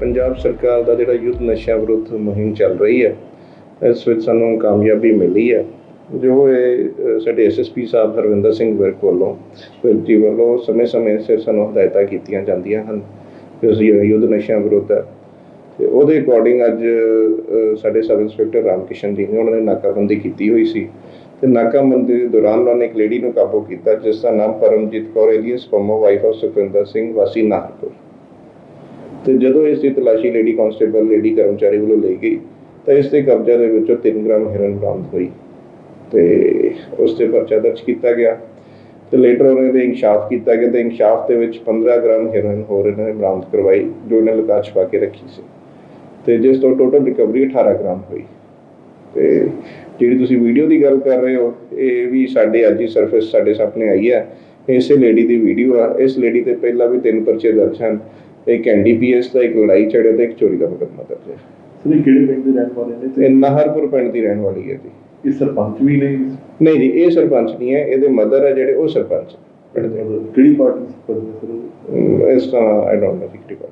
ਪੰਜਾਬ ਸਰਕਾਰ ਦਾ ਜਿਹੜਾ ਯੁੱਧ ਨਸ਼ਾ ਵਿਰੁੱਧ ਮੁਹਿੰਮ ਚੱਲ ਰਹੀ ਹੈ ਇਸ ਵਿੱਚ ਸਾਨੂੰ ਕਾਮਯਾਬੀ ਮਿਲੀ ਹੈ। ਜੋ ਇਹ ਅ, ਸਾਡੇ ਐਸਐਸਪੀ ਸਾਹਿਬ ਹਰਵਿੰਦਰ ਸਿੰਘ ਵਿਰਕ ਵੱਲੋਂ ਵਿਰਕ ਜੀ ਵੱਲੋਂ ਸਮੇਂ-ਸਮੇਂ ਸਿਰ ਸਾਨੂੰ ਹਦਾਇਤਾਂ ਕੀਤੀਆਂ ਜਾਂਦੀਆਂ ਹਨ ਕਿ ਅਸੀਂ ਯੁੱਧ ਨਸ਼ਾ ਵਿਰੁੱਧ ਹੈ ਤੇ ਉਹਦੇ ਅਕੋਰਡਿੰਗ ਅੱਜ ਸਾਡੇ ਸਬ ਇੰਸਪੈਕਟਰ ਰਾਮਕਿਸ਼ਨ ਜੀ ਨੇ ਉਹਨਾਂ ਨੇ ਨਾਕਾਬੰਦੀ ਕੀਤੀ ਹੋਈ ਸੀ। ਤੇ ਨਾਕਾਬੰਦੀ ਦੇ ਦੌਰਾਨ ਉਹਨਾਂ ਨੇ ਇੱਕ ਲੇਡੀ ਨੂੰ ਕਾਬੂ ਕੀਤਾ ਜਿਸ ਦਾ ਨਾਮ Paramjit Kaur alias Pammo wife of Sukhwinder Singh ਵਾਸੀ ਨਾਹਰਪੁਰ ਤੇ ਜਦੋਂ ਇਸ ਦੀ ਤਲਾਸ਼ੀ ਲੇਡੀ ਕਾਂਸਟੇਬਲ ਲੇਡੀ ਕਰਮਚਾਰੀ ਵੱਲੋਂ ਲਈ ਗਈ, ਤਾਂ ਇਸ ਦੇ ਕਬਜ਼ੇ ਦੇ ਵਿੱਚੋਂ 3 ਗ੍ਰਾਮ ਹੈਰੋਇਨ ਬਰਾਮਦ ਹੋਈ ਤੇ ਉਸ ਤੇ ਪਰਚਾ ਦਰਜ ਕੀਤਾ ਗਿਆ ਤੇ ਲੇਟਰ ਉਹਨਾਂ ਦੇ ਇਨਸ਼ਾਫ ਕੀਤਾ ਗਿਆ ਤੇ ਇਨਸ਼ਾਫ ਦੇ ਵਿੱਚ 15 ਗ੍ਰਾਮ ਹੈਰੋਇਨ ਹੋਰ ਇਹਨਾਂ ਨੇ ਬਰਾਮਦ ਕਰਵਾਈ, ਜੋ ਇਹਨਾਂ ਨੇ ਲੁਕਾ ਛੁਪਾ ਕੇ ਰੱਖੀ ਸੀ। ਤੇ ਜਿਸ ਤੋਂ ਟੋਟਲ ਰਿਕਵਰੀ 18 ਗ੍ਰਾਮ ਹੋਈ। ਤੇ ਜਿਹੜੀ ਤੁਸੀਂ ਵੀਡੀਓ ਦੀ ਗੱਲ ਕਰ ਰਹੇ ਹੋ, ਇਹ ਵੀ ਸਾਡੇ ਅੱਜ ਹੀ ਸਰਫੇਸ ਸਾਡੇ ਸਾਹਮਣੇ ਆਈ ਹੈ। ਇਸੇ ਲੇਡੀ ਦੀ ਵੀਡੀਓ ਆ। ਇਸ ਲੇਡੀ ਤੇ ਪਹਿਲਾਂ ਵੀ ਤਿੰਨ ਪਰਚੇ ਦਰਜ ਹਨ। ਇੱਕ ਐਨਡੀਪੀਐਸ ਦਾ ਇੱਕ ਲੜਾਈ ਝਗੜੇ ਤੇ ਇੱਕ ਚੋਰੀ ਦਾ ਮੁਕੱਦਮਾ ਦਰਜ ਹੈ। ਸਰ ਇਹ ਕਿਹੜੇ ਪਿੰਡ ਦੇ ਰਹਿਣ ਵਾਲੇ ਨੇ ਤੇ ਨਾਹਰਪੁਰ ਪਿੰਡ ਦੀ ਰਹਿਣ ਵਾਲੀ ਹੈ ਜੀ। ਇਹ ਸਰਪੰਚ ਵੀ ਨੇ? ਨਹੀਂ ਜੀ ਇਹ ਸਰਪੰਚ ਨਹੀਂ ਹੈ ਇਹਦੇ ਮਦਰ ਹੈ ਜਿਹੜੇ ਉਹ ਸਰਪੰਚ ਪਿੰਡ ਦੇ ਕਿਹੜੀ ਪਾਰਟੀ ਸਰਪੰਚ ਨੇ ਸਰ? ਅਮ, ਇਸ ਤਰ੍ਹਾਂ ਆਈ ਡੋਨਟ ਨੋ ਕਿਹੜੀ ਪਾਰਟੀ।